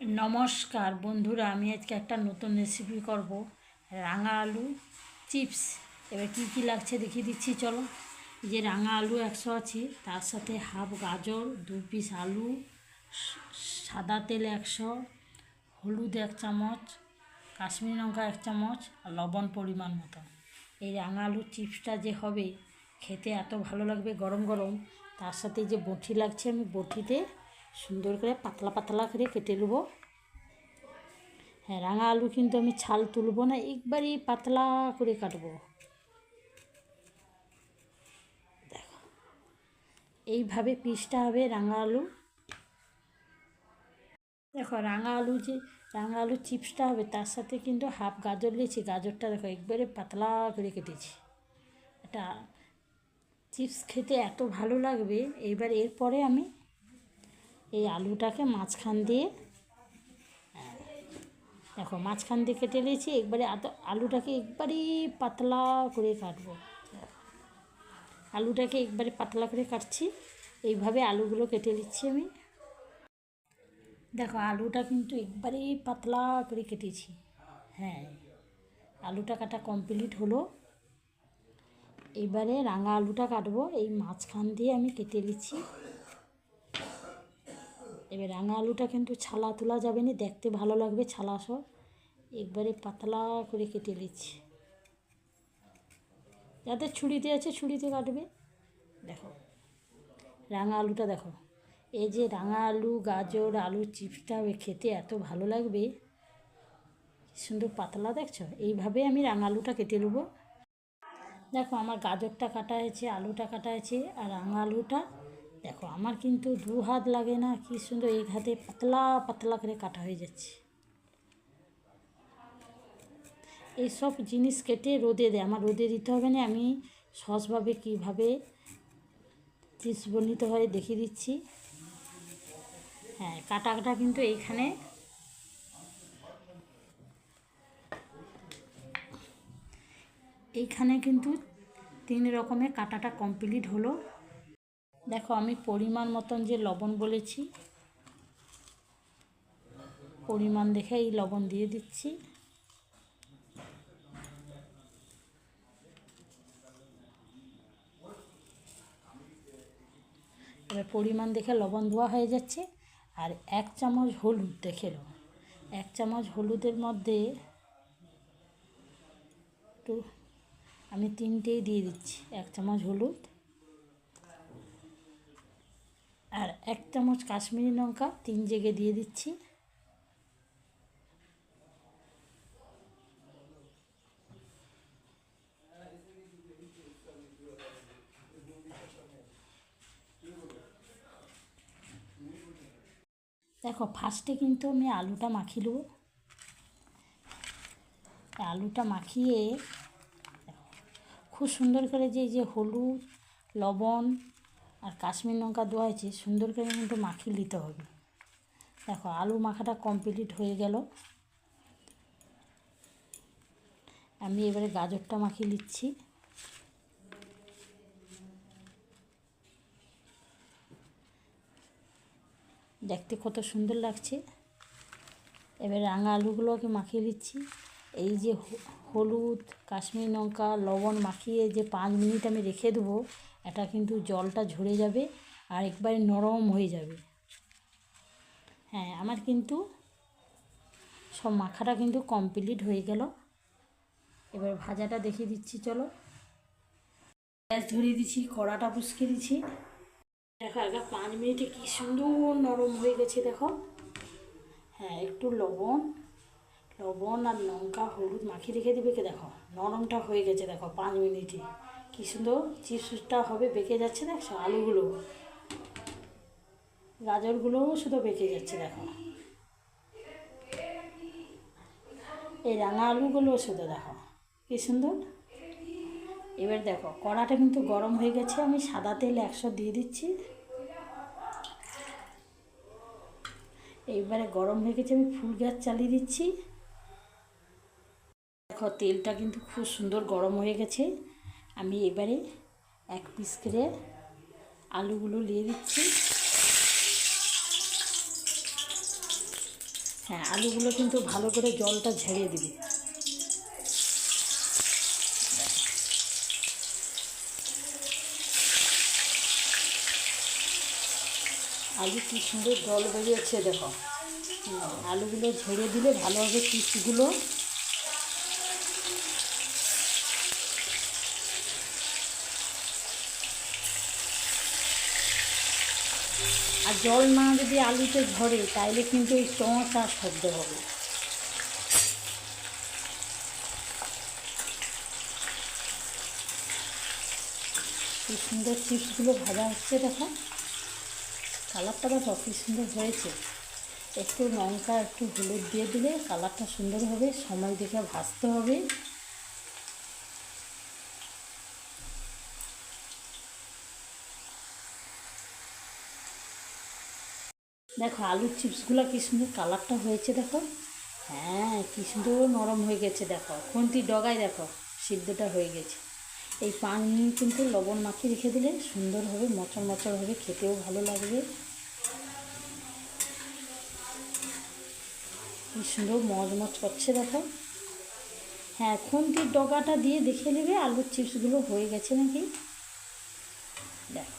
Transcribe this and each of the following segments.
নমস্কার বন্ধুরা, আমি আজকে একটা নতুন রেসিপি করব। রাঙা আলু চিপস এবার কী কী লাগছে দেখিয়ে দিচ্ছি, চলো। যে রাঙা আলু একশো আছে তার সাথে হাফ গাজর, দু পিস আলু, সাদা তেল একশো, হলুদ এক চামচ, কাশ্মীরি লঙ্কা এক চামচ, আর লবণ পরিমাণ মতো। এই রাঙা আলুর চিপসটা যে হবে, খেতে এত ভালো লাগবে গরম গরম। তার সাথে যে বটি লাগছে, আমি বটিতে সুন্দর করে পাতলা পাতলা করে কেটে নেব। হ্যাঁ রাঙা আলু কিন্তু আমি ছাল তুলবো না, একবারই পাতলা করে কাটবো। দেখো, এইভাবে পিসটা হবে রাঙা আলু। দেখো, রাঙা আলু যে, রাঙা আলু চিপসটা হবে, তার সাথে কিন্তু হাফ গাজর নিয়েছি গাজরটা দেখো, একবারে পাতলা করে কেটেছি। এটা চিপস খেতে এত ভালো লাগবে, এইবার এরপরে আমি এই আলুটাকে মাঝখান দিয়ে হ্যাঁ, দেখো মাঝখান দিয়ে কেটে নিয়েছি একবারে আলুটাকে একবারেই পাতলা করে কাটবো। আলুটাকে একবারে পাতলা করে কাটছি এইভাবে আলুগুলো কেটে নিচ্ছি আমি। দেখো আলুটা কিন্তু একবারেই পাতলা করে কেটেছি হ্যাঁ আলুটা কাটা কমপ্লিট হলো। এবারে রাঙা আলুটা কাটবো এই মাঝখান দিয়ে আমি কেটে নিচ্ছি। এবার রাঙা আলুটা কিন্তু ছালা তোলা যাবে না, দেখতে ভালো লাগবে ছালা সব। একবারে পাতলা করে কেটে নিচ্ছি। যাদের ছুরিতে আছে, ছুরিতে কাটবে। দেখো, রাঙা আলুটা দেখো। এই যে রাঙা আলু, গাজর, আলু চিপসটা খেতে এত ভালো লাগবে। সুন্দর পাতলা দেখছ? এইভাবে আমি রাঙা আলুটা কেটে নেব। দেখো, আমার গাজরটা কাটা হয়েছে, আলুটা কাটা হয়েছে, আর রাঙা আলুটা দেখো, আমার কিন্তু দু হাত লাগে না, কি সুন্দর এক হাতে পাতলা পাতলা করে কাটা হয়ে যাচ্ছে। এইসব জিনিস কেটে রোদে দেয়। আমার রোদে দিতে হবে না, আমি সহজভাবে কীভাবে চিপস বর্ণিত হয় দেখিয়ে দিচ্ছি। হ্যাঁ কাটা কাটা কিন্তু এইখানে। এইখানে কিন্তু তিন রকমের কাটাটা কমপ্লিট হলো। দেখো, আমি পরিমাণ মতন যে লবণ বলেছি, পরিমাণ দেখে এই লবণ দিয়ে দিচ্ছি। এবার পরিমাণ দেখে লবণ দেওয়া হয়ে যাচ্ছে, আর এক চামচ হলুদ দেখে নাও। এক চামচ হলুদের মধ্যে একটু, আমি তিনটেই দিয়ে দিচ্ছি, এক চামচ হলুদ। আর এক চামচ কাশ্মীরি লঙ্কা, তিন জেগে দিয়ে দিচ্ছি। দেখো, ফার্স্টে কিন্তু আমি আলুটা নেব। আলুটা মাখিয়ে খুব সুন্দর করে যে যে হলুদ, লবণ আর কাশ্মীর লঙ্কা দেওয়া হয়েছে, সুন্দর করে কিন্তু মাখিয়ে নিতে হবে। দেখো, আলু মাখাটা কমপ্লিট হয়ে গেল। আমি এবারে গাজরটা মাখিয়ে নিচ্ছি। দেখতে কত সুন্দর লাগছে। এবার রাঙা আলুগুলোকে মাখিয়ে নিচ্ছি। এই যে হলুদ, কাশ্মীর লঙ্কা, লবণ মাখিয়ে যে পাঁচ মিনিট আমি রেখে দেবো এটা কিন্তু জলটা ঝরে যাবে আর একবারে নরম হয়ে যাবে। হ্যাঁ আমার কিন্তু সব মাখাটা কিন্তু কমপ্লিট হয়ে গেল। এবার ভাজাটা দেখিয়ে দিচ্ছি, চলো। গ্যাস ধরিয়ে দিচ্ছি, কড়াটা বসকে দিচ্ছি। দেখো, আগে পাঁচ মিনিটে কি সুন্দর নরম হয়ে গেছে, দেখো। হ্যাঁ একটু লবণ লবণ আর লঙ্কা, হলুদ মাখিয়ে রেখে দিবে কে, দেখো। নরমটা হয়ে গেছে, দেখো, পাঁচ মিনিটে। কি সুন্দর? চিপসটা হবে, বেঁকে যাচ্ছে না একশো আলুগুলো। গাজরগুলোও শুধু বেঁকে যাচ্ছে, দেখো। এই রাঙা আলুগুলো শুধু দেখো, কি সুন্দর। এবার দেখো, কড়াটা কিন্তু গরম হয়ে গেছে, আমি সাদা তেল একশো দিয়ে দিচ্ছি। এইবারে গরম হয়ে গেছে, আমি ফুল গ্যাস চালিয়ে দিচ্ছি। দেখো, তেলটা কিন্তু খুব সুন্দর গরম হয়ে গেছে। আমি এবারে এক পিস করে আলুগুলো নিয়ে দিচ্ছি। হ্যাঁ আলুগুলো কিন্তু ভালো করে জলটা ঝরিয়ে দিবি। আলু কি সুন্দর জল বেরিয়েছে, দেখো। আলুগুলো ঝেড়ে দিলে ভালোভাবে পিসগুলো আর জল না যদি আলুতে ঝরে, তাইলে কিন্তু এই আর শব্দ হবে। কি সুন্দর চিপসগুলো ভাজা হচ্ছে, দেখো। কালারটা দেখো কি সুন্দর হয়েছে। একটু লঙ্কা, একটু হলুদ দিয়ে দিলে কালারটা সুন্দর হবে, সময় দেখে ভাজতে হবে। দেখো আলুর চিপসগুলো কি সুন্দর কালারটা হয়েছে দেখো। হ্যাঁ কি সুন্দর নরম হয়ে গেছে দেখো। খুন্তি ডগায় দেখো, সিদ্ধটা হয়ে গেছে। এই পান কিন্তু লবণ মাখিয়ে রেখে দিলে সুন্দর হবে, মচর মচর হবে, খেতেও ভালো লাগবে। কি সুন্দর মজমচ করছে দেখো। হ্যাঁ খুন্তির ডগাটা দিয়ে দেখে নেবে আলুর চিপসগুলো হয়ে গেছে নাকি। দেখো,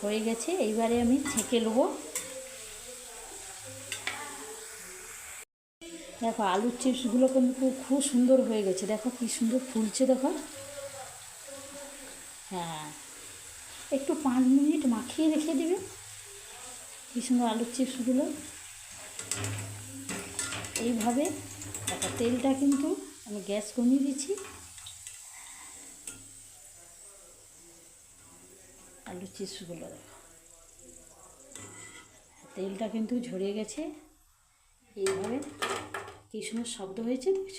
হয়ে গেছে, এইবারে আমি ছেঁকে নেব। দেখো, আলুর চিপসগুলো কিন্তু খুব সুন্দর হয়ে গেছে। দেখো কি সুন্দর ফুলছে, দেখো। হ্যাঁ। একটু পাঁচ মিনিট মাখিয়ে রেখে দেবে। কি সুন্দর আলুর চিপসগুলো। এইভাবে দেখো, তেলটা কিন্তু আমি গ্যাস কমিয়ে দিচ্ছি। আলুর চিপসগুলো দেখো। তেলটা কিন্তু ঝরিয়ে গেছে। এইভাবে কি সুন্দর শব্দ হয়েছে দেখছ?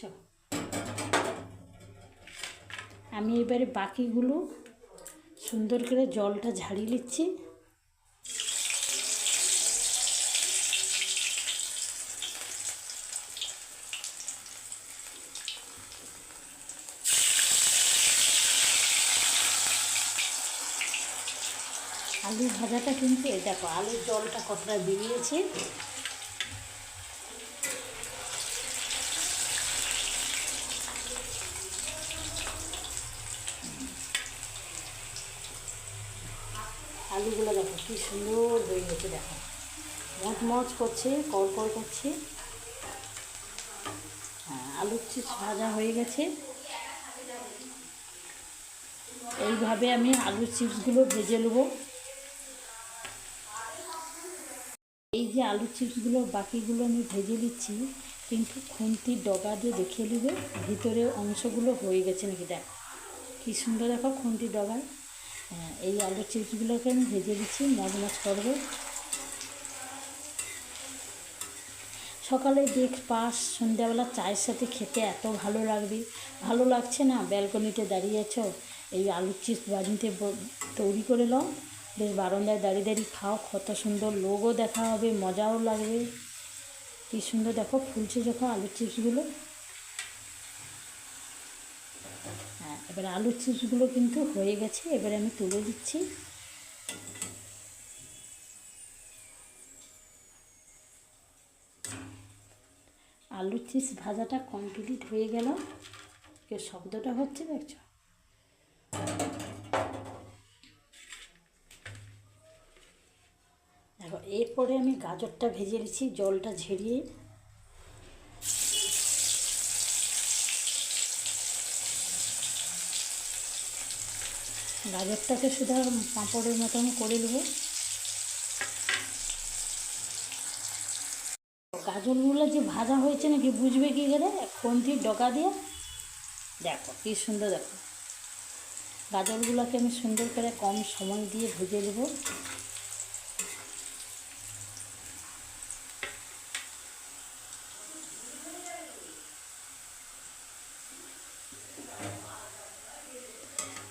আমি এবারে বাকিগুলো সুন্দর করে জলটা ঝাড়িয়ে নিচ্ছি। আলু ভাজাটা কিন্তু দেখো, আলুর জলটা কতটা বেরিয়েছে আলুগুলো দেখো কি সুন্দর হয়ে গেছে, দেখো। মচ মচ করছে, কড় কড় করছে। হ্যাঁ আলুর চিপস ভাজা হয়ে গেছে। এইভাবে আমি আলুর চিপসগুলো ভেজে নেব। এই যে আলুর চিপসগুলো, বাকিগুলো আমি ভেজে নিচ্ছি, কিন্তু খুন্তির ডগা দিয়ে দেখে নেবে ভিতরে অংশগুলো হয়ে গেছে নাকি দেখ। কী সুন্দর দেখো খুন্তির ডগায় হ্যাঁ এই আলুর চিপসগুলোকে আমি ভেজে দিচ্ছি মজমজ করব। সকালে দেখ ব্রেকফাস্ট, সন্ধ্যাবেলা চায়ের সাথে খেতে এত ভালো লাগবে। ভালো লাগছে না? ব্যালকনিতে দাঁড়িয়েছ এই আলুর চিপস বাড়িতে তৈরি করে নাও। বেশ বারান্দায় দাঁড়িয়ে দাঁড়িয়ে খাও। কত সুন্দর লোকও দেখা হবে, মজাও লাগবে। কী সুন্দর দেখো, ফুলছে যখন আলুর চিপসগুলো হ্যাঁ এবার আলুর চিপসগুলো কিন্তু হয়ে গেছে, এবারে আমি তুলে দিচ্ছি। আলুর চিপস ভাজাটা কমপ্লিট হয়ে গেল। কে শব্দটা হচ্ছে, দেখছ? দেখো, এরপরে আমি গাজরটা ভেজে নিচ্ছি, জলটা ঝেরিয়ে গাজরটাকে শুধু পাঁপড়ের মতন করে নেব। গাজরগুলো যে ভাজা হয়েছে নাকি বুঝবে কি করে? খুন্তির ডকা দিয়ে। দেখো, কি সুন্দর দেখো। গাজরগুলোকে আমি সুন্দর করে কম সময় দিয়ে ভেজে নেব।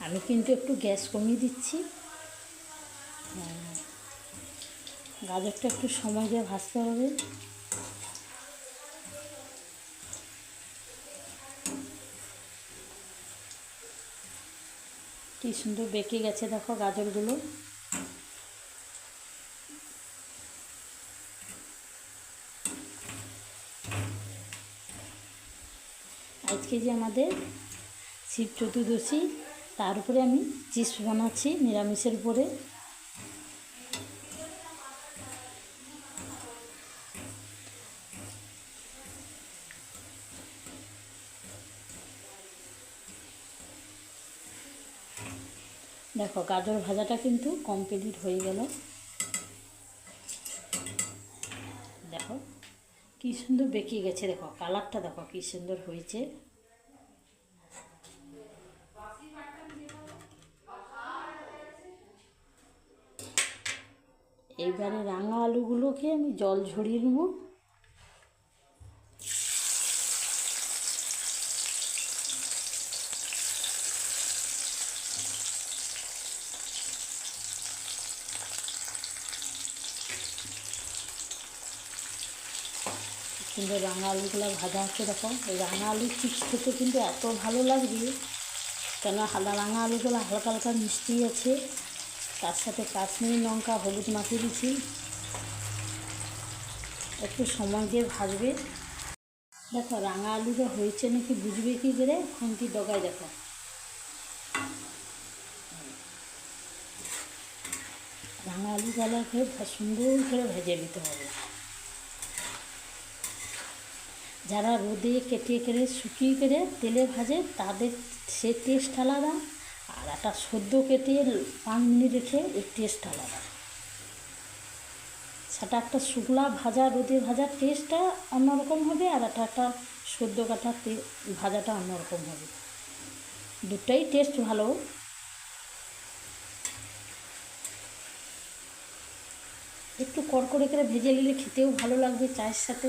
আমি কিন্তু একটু গ্যাস কমিয়ে দিচ্ছি। গাজরটা একটু সময় দিয়ে ভাজতে হবে। কি সুন্দর বেঁকে গেছে দেখো গাজরগুলো। আজকে যে আমাদের শিব চতুর্দশী তার উপরে আমি চিপস বানাচ্ছি, নিরামিষের উপরে। দেখো, গাজর ভাজাটা কিন্তু কমপ্লিট হয়ে গেল। দেখো, কি সুন্দর বেঁকে গেছে, দেখো কালারটা দেখো, কি সুন্দর হয়েছে। এইবারে রাঙা আলুগুলোকে আমি জল ঝরিয়ে নেব। সুন্দর রাঙা আলুগুলো ভাজা হচ্ছে দেখো। এই রাঙা আলু চিপস খেতে কিন্তু এত ভালো লাগবে। কেন রাঙা আলুগুলো হালকা হালকা মিষ্টি আছে। তার সাথে কাশ্মীরি লঙ্কা, হলুদ মাখিয়ে দিচ্ছি। একটু সময় দিয়ে ভাজবে। দেখো, রাঙা আলুটা হয়েছে নাকি বুঝবে কি করে? খুন্তি ডগায় দেখো। রাঙা আলু গালাকে সুন্দর করে ভেজে নিতে হবে। যারা রোদে কেটে কেটে শুকিয়ে কেটে তেলে ভাজে, তাদের সে টেস্ট আলাদা। একটা সদ্য কেটে পাঁচ মিনিট রেখে এর টেস্ট আলাদা। সেটা একটা শুকলা ভাজা, রোদে ভাজার টেস্টটা অন্যরকম হবে আর একটা একটা সদ্য কাটা ভাজাটা অন্যরকম হবে। দুটাই টেস্ট ভালো। একটু কড়কড়ে করে ভেজে নিলে খেতেও ভালো লাগবে চায়ের সাথে।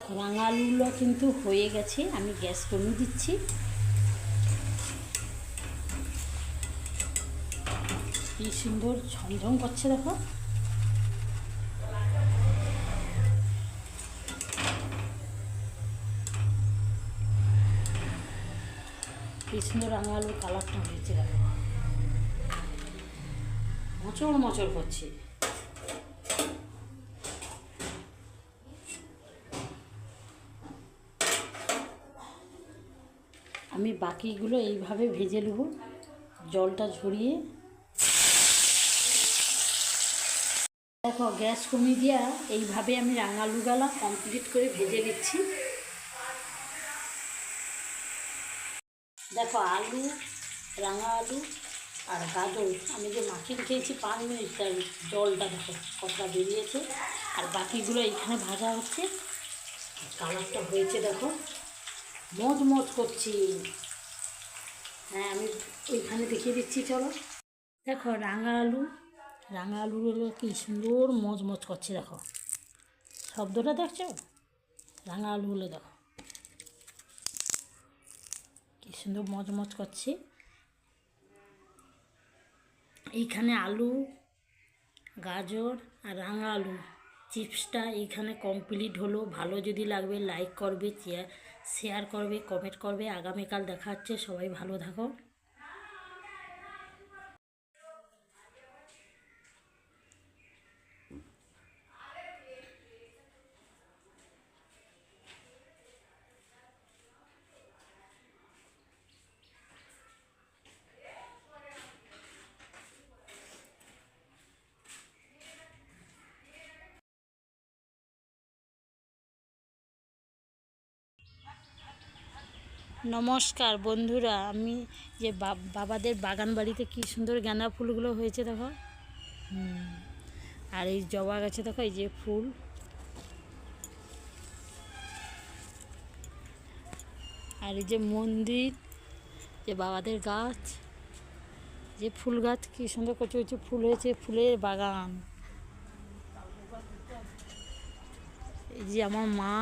রাঙা আলুগুলো কিন্তু হয়ে গেছে, আমি গ্যাস কমিয়ে দিচ্ছি। কি সুন্দর ঝমঝম করছে দেখো। কি সুন্দর রাঙা আলুর কালারটা হয়েছে দেখো। মচড় মচড় করছে। আমি বাকিগুলো এইভাবে ভেজে নেব। জলটা ঝরিয়ে দেখো, গ্যাস কমিয়ে দিয়া এইভাবে আমি রাঙালুগালা কমপ্লিট করে ভেজে নিচ্ছি। দেখো, আলু রাঙা আলু আর গাজর। আমি যে মাখিয়ে খেয়েছি পাঁচ মিনিট তার জলটা দেখো কতটা বেরিয়েছে। আর বাকিগুলো এইখানে ভাজা হচ্ছে। কালারটা হয়েছে দেখো মজ মজ করছি। হ্যাঁ আমি ওইখানে দেখিয়ে দিচ্ছি, চলো। দেখো রাঙা আলু রাঙা আলুগুলো কি সুন্দর মজ মজ করছে, দেখো। শব্দটা দেখছ? রাঙা আলুগুলো দেখো। কি সুন্দর মজ মজ করছে। এইখানে আলু, গাজর আর রাঙা আলু। চিপসটা এইখানে কমপ্লিট হলো। ভালো যদি লাগবে লাইক করবে শেয়ার করবে, কমেন্ট করবে। আগামীকাল দেখা হচ্ছে। সবাই ভালো থাকো। নমস্কার বন্ধুরা, আমি যে বাবাদের বাগান বাড়িতে কি সুন্দর গাঁদা ফুলগুলো হয়েছে দেখো। আর এই জবা গাছে দেখো, এই যে ফুল। আর এই যে মন্দির, যে বাবাদের গাছ, যে ফুল গাছ কি সুন্দর কচু কচু ফুল হয়েছে, ফুলের বাগান। এই যে আমার মা